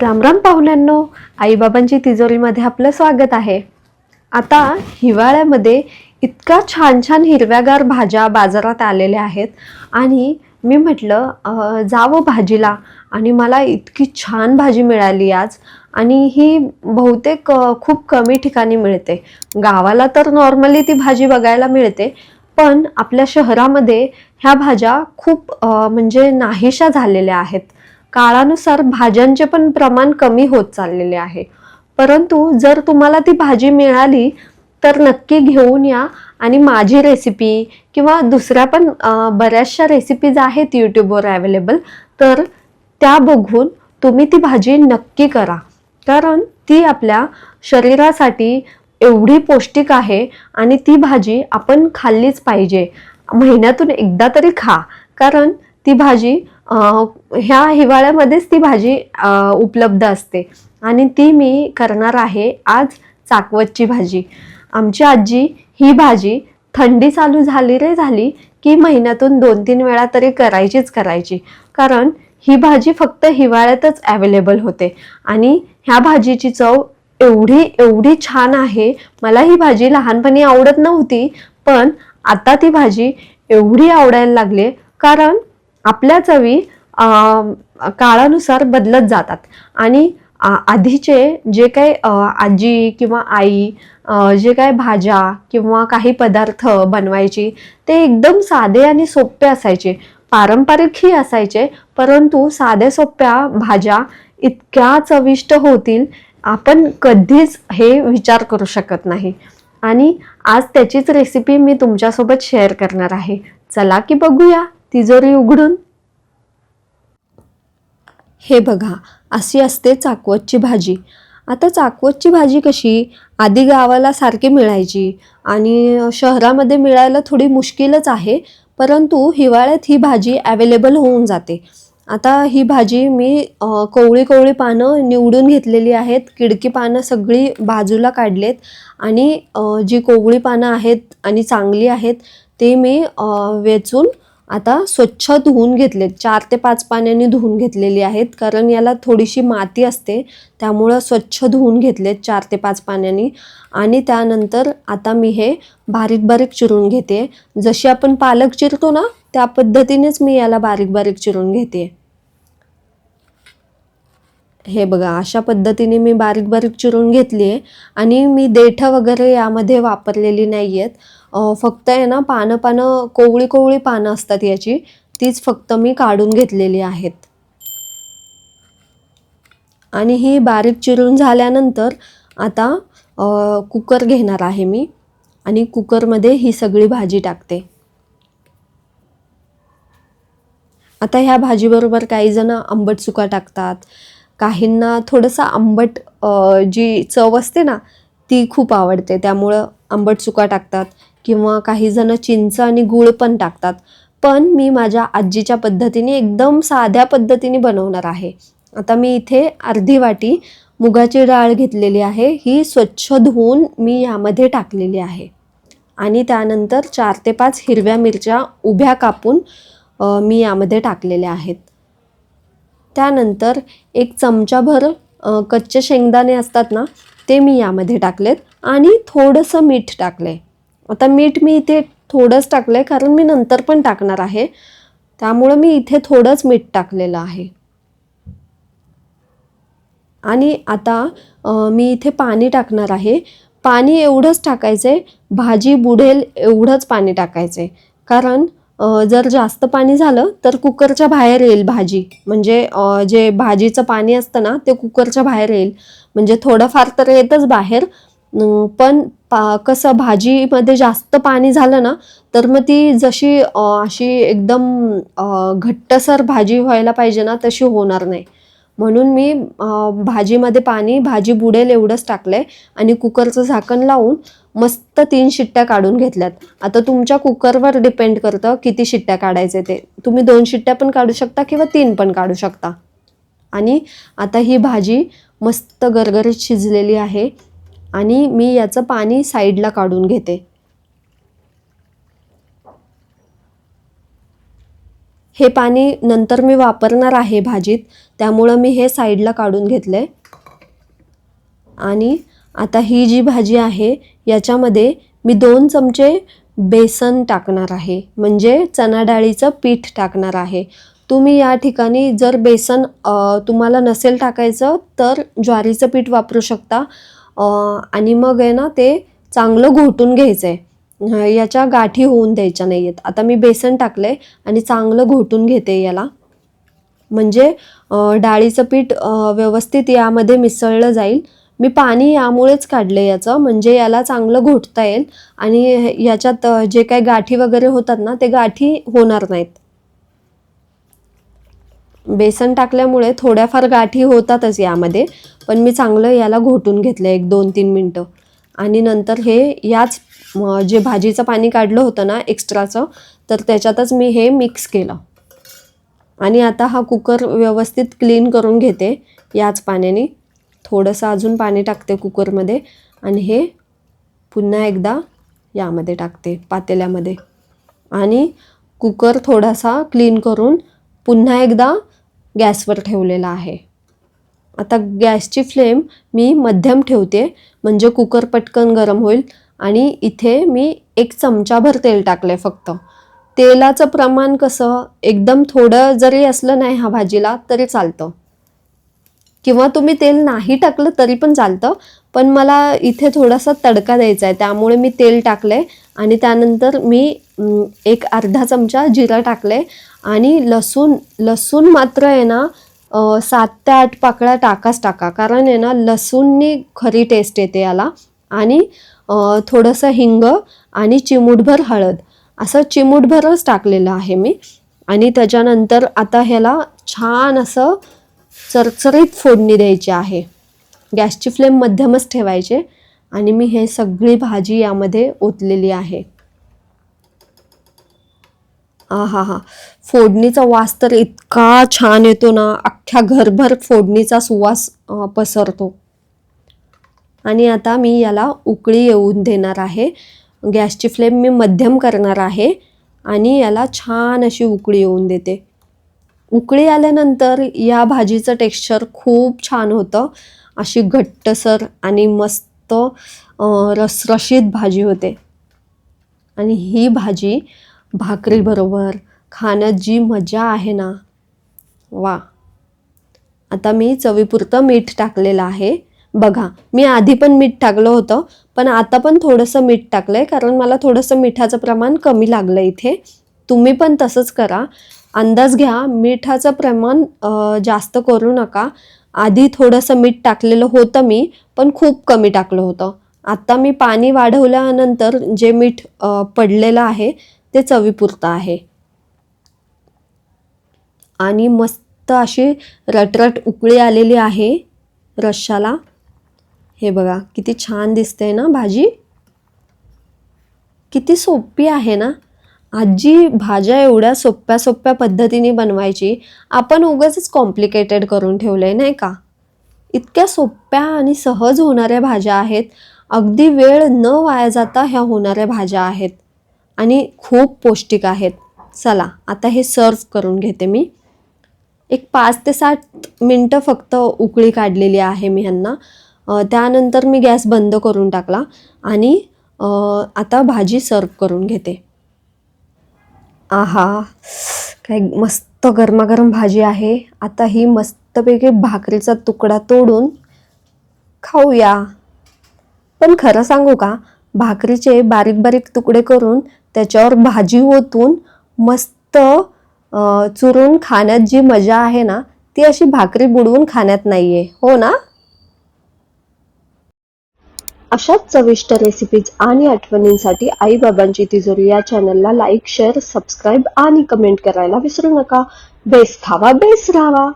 रामराम पाहुण्यांनो आईबाबांची तिजोरीमध्ये आपलं स्वागत आहे. आता हिवाळ्यामध्ये इतका छान छान हिरव्यागार भाज्या बाजारात आलेल्या आहेत आणि मी म्हटलं जावं भाजीला आणि मला इतकी छान भाजी मिळाली आज आणि ही बहुतेक खूप कमी ठिकाणी मिळते. गावाला तर नॉर्मली ती भाजी बघायला मिळते पण आपल्या शहरामध्ये ह्या भाज्या खूप म्हणजे नाहीशा झालेल्या आहेत. काळानुसार भाज्यांचे पण प्रमाण कमी होत चाललेले आहे. परंतु जर तुम्हाला ती भाजी मिळाली तर नक्की घेऊन या. आणि माझी रेसिपी किंवा दुसऱ्या पण बऱ्याचशा रेसिपीज आहेत यूट्यूबवर अवेलेबल तर त्या बघून तुम्ही ती भाजी नक्की करा. कारण ती आपल्या शरीरासाठी एवढी पौष्टिक आहे आणि ती भाजी आपण खाल्लीच पाहिजे. महिन्यातून एकदा तरी खा. कारण ती भाजी ह्या हिवाळ्यामध्येच ती भाजी उपलब्ध असते. आणि ती मी करणार आहे आज चाकवतची भाजी. आमची आजी ही भाजी थंडी चालू झाली रे झाली की महिन्यातून दोन तीन वेळा तरी करायचीच करायची. कारण ही भाजी फक्त हिवाळ्यातच अवेलेबल होते. आणि ह्या भाजीची चव एवढी एवढी छान आहे. मला ही भाजी लहानपणी आवडत नव्हती पण आता ती भाजी एवढी आवडायला लागली कारण आपल्या चवी काळानुसार बदलत जातात. आणि आधीचे जे काही आजी किंवा आई जे काही भाज्या किंवा काही पदार्थ बनवायची ते एकदम साधे आणि सोपे असायचे. पारंपरिकही असायचे परंतु साध्या सोप्या भाज्या इतक्या चविष्ट होतील आपण कधीच हे विचार करू शकत नाही. आणि आज त्याचीच रेसिपी मी तुमच्यासोबत शेअर करणार आहे. चला की बघूया. तिजोरी उघडून? हे बघा अशी असते चाकवतची भाजी. आता चाकवतची भाजी कशी? आधी गावाला सारखी मिळायची आणि शहरामध्ये मिळायला थोडी मुश्किलच आहे परंतु हिवाळ्यात ही भाजी अवेलेबल होऊन जाते. आता ही भाजी मी कोवळी कोवळी पानं निवडून घेतलेली आहेत. किडकी पानं सगळी बाजूला काढलेत आणि जी कोवळी पानं आहेत आणि चांगली आहेत ते मी वेचून आता स्वच्छ धुवून घेतलेत. चार ते पाच पाण्याने धुवून घेतलेली आहेत. कारण याला थोडीशी माती असते. त्यामुळं स्वच्छ धुवून घेतलेत चार ते पाच पाण्याने. आणि त्यानंतर आता मी हे बारीक बारीक चिरून घेते. जशी आपण पालक चिरतो ना त्या पद्धतीनेच मी याला बारीक बारीक चिरून घेते. हे बघा अशा पद्धतीने मी बारीक बारीक चिरून घेतली आहे आणि मी देठं वगैरे यामध्ये वापरलेली नाही आहेत फक्त आहे ना पानं पानं कोवळी कोवळी पानं असतात याची. तीच फक्त मी काढून घेतलेली आहेत. आणि ही बारीक चिरून झाल्यानंतर आता कुकर घेणार आहे मी. आणि कुकरमध्ये ही सगळी भाजी टाकते. आता ह्या भाजीबरोबर काही जण आंबट चुका टाकतात. काहींना थोडंसं आंबट जी चव असते ना ती खूप आवडते. त्यामुळं आंबट चुका टाकतात. किंवा काही जण चिंच आणि गूळ पण टाकतात. पण मी माझ्या आजीच्या पद्धतीने एकदम साध्या पद्धतीने बनवणार आहे. आता मी इथे अर्धी वाटी मुगाची डाळ घेतलेली आहे. ही स्वच्छ धुवून मी यामध्ये टाकलेली आहे. आणि त्यानंतर चार ते पाच हिरव्या मिरच्या उभ्या कापून मी यामध्ये टाकलेल्या आहेत. त्यानंतर एक चमचाभर कच्चे शेंगदाणे असतात ना ते मी यामध्ये टाकलेत. आणि थोडंसं मीठ टाकले आता मीठ मी इथे थोडंच टाकलं आहे कारण मी नंतर पण टाकणार आहे. त्यामुळं मी इथे थोडंच मीठ टाकलेलं आहे. आणि आता मी इथे पाणी टाकणार आहे. पाणी एवढंच टाकायचं आहे भाजी बुडेल एवढंच पाणी टाकायचं आहे कारण जर जास्त पाणी झालं तर कुकरच्या बाहेर येईल भाजी. म्हणजे जे भाजीचं पाणी असतं ना ते कुकरच्या बाहेर येईल. म्हणजे थोडंफार तर येतच बाहेर पण पा कसं भाजीमध्ये जास्त पाणी झालं ना तर मग ती जशी अशी एकदम घट्टसर भाजी व्हायला पाहिजे ना तशी होणार नाही. म्हणून मी भाजीमध्ये पाणी भाजी बुडेल एवढंच टाकलंय आणि कुकरचं झाकण लावून मस्त तीन शिट्ट्या काढून घेतल्यात. आता तुमच्या कुकरवर डिपेंड करतं किती शिट्ट्या काढायचे ते. तुम्ही दोन शिट्ट्या पण काढू शकता किंवा तीन पण काढू शकता. आणि आता ही भाजी मस्त गरगरीत शिजलेली आहे. आणि मी याचं पाणी साईडला काढून घेते. हे पाणी नंतर मी वापरणार आहे भाजीत त्यामुळं मी हे साईडला काढून घेतलं आणि आता ही जी भाजी आहे याच्यामध्ये मी दोन चमचे बेसन टाकणार आहे. म्हणजे चणा डाळीचं पीठ टाकणार आहे. तुम्ही या ठिकाणी जर बेसन तुम्हाला नसेल टाकायचं तर ज्वारीचं पीठ वापरू शकता. आणि मग आहे ना ते चांगलं घोटून घ्यायचं आहे याच्या गाठी होऊन द्यायच्या नाही आहेत आता मी बेसन टाकलं आहे आणि चांगलं घोटून घेते याला. म्हणजे डाळीचं पीठ व्यवस्थित यामध्ये मिसळलं जाईल. मी पाणी यामुळेच काढले याचं. म्हणजे याला चांगलं घोटता येईल आणि याच्यात जे काही गाठी वगैरे होतात ना ते गाठी होणार नाहीत. बेसन टाकल्यामुळे थोड्याफार गाठी होतातच यामध्ये पण मी चांगलं याला घोटून घेतलं एक दोन तीन मिनटं. आणि नंतर हे याच जे भाजीचं पाणी काढलं होतं ना एक्स्ट्राचं तर त्याच्यातच मी हे मिक्स केलं. आणि आता हा कुकर व्यवस्थित क्लीन करून घेते याच पाण्याने. थोडंसं अजून पाणी टाकते कुकरमध्ये आणि हे पुन्हा एकदा यामध्ये टाकते पातेल्यामध्ये. आणि कुकर थोडासा क्लीन करून पुन्हा एकदा गॅसवर ठेवलेला आहे. आता गॅसची फ्लेम मी मध्यम ठेवते म्हणजे कुकर पटकन गरम होईल आणि इथे मी एक चमचाभर तेल टाकलं आहे फक्त. तेलाचं प्रमाण कसं एकदम थोडं जरी असलं नाही ह्या भाजीला तरी चालतं. किंवा तुम्ही तेल नाही टाकलं तरी पण चालतं पण मला इथे थोडासा तडका द्यायचा आहे त्यामुळे मी तेल टाकलं आहे आणि त्यानंतर मी एक अर्धा चमचा जिरा टाकलं आहे आणि लसूण लसूण मात्र आहे ना सात ते आठ पाकळ्या टाकाच टाका. कारण आहे ना लसूणनी खरी टेस्ट येते याला. आणि थोडंसं हिंग आणि चिमूटभर हळद. असं चिमूटभरच टाकलेलं आहे मी. आणि त्याच्यानंतर आता ह्याला छान असं चरचरीत फोडणी द्यायची आहे. गॅसची फ्लेम मध्यमच ठेवायचे. आणि मी हे सगळी भाजी यामध्ये ओतलेली आहे. आ हा हा फोडणीचा वास तर इतका छान येतो ना अख्ख्या घरभर फोडणीचा सुवास पसरतो. आणि आता मी याला उकळी येऊन देणार आहे. गॅसची फ्लेम मी मध्यम करणार आहे आणि याला छान अशी उकळी येऊन देते. उकळी आल्यानंतर या भाजीचं टेक्स्चर खूप छान होतं. अशी घट्टसर आणि मस्त रसरशीत भाजी होते. आणि ही भाजी भाकरीबरोबर खाण्यात जी मजा आहे ना वा. आता मी चवीपुरतं मीठ टाकलेलं आहे. बघा मी आधी पण मीठ टाकलं होतं पण आता पण थोडंसं मीठ टाकलं आहे कारण मला थोडंसं मिठाचं प्रमाण कमी लागलं इथे. तुम्ही पण तसंच करा. अंदाज घ्या मिठाचं प्रमाण जास्त करू नका. आधी थोडंसं मीठ टाकलेलं होतं मी पण खूप कमी टाकलं होतं. आत्ता मी पाणी वाढवल्यानंतर जे मीठ पडलेलं आहे ते चवीपुरतं आहे. आणि मस्त अशी रटरट उकळी आलेली आहे रश्शाला हे बघा किती छान दिसते ना भाजी. किती सोपी आहे ना. आजी भाज्या एवढ्या सोप्या सोप्या पद्धतीने बनवायची. आपण उगाच कॉम्प्लिकेटेड करून ठेवलंय नाही का? इतक्या सोप्या आणि सहज होणाऱ्या भाज्या आहेत. अगदी वेळ न वाया जाता ह्या होणाऱ्या भाज्या आहेत. आणि खूप पौष्टिक आहेत. चला आता हे सर्व करून घेते मी. एक पाच ते सात मिनटं फक्त उकळी काढलेली आहे मी ह्यांना. त्यानंतर मी गॅस बंद करून टाकला आणि आता भाजी सर्व करून घेते. आहा काय मस्त गरमागरम भाजी आहे. आता ही मस्तपैकी भाकरीचा तुकडा तोडून खाऊया. पण खरं सांगू का भाकरीचे बारीक बारीक तुकडे करून त्याच्यावर भाजी ओतून मस्त चुरून खाण्यात जी मजा आहे ना ती अशी भाकरी बुडवून खाण्यात नाहीये. हो ना? अशाच चविष्ट रेसिपीज आणि आठवणींसाठी आई बाबांची तिजोरी या चॅनलला लाईक शेअर सबस्क्राईब आणि कमेंट करायला विसरू नका. बेस खावा बेस राहावा.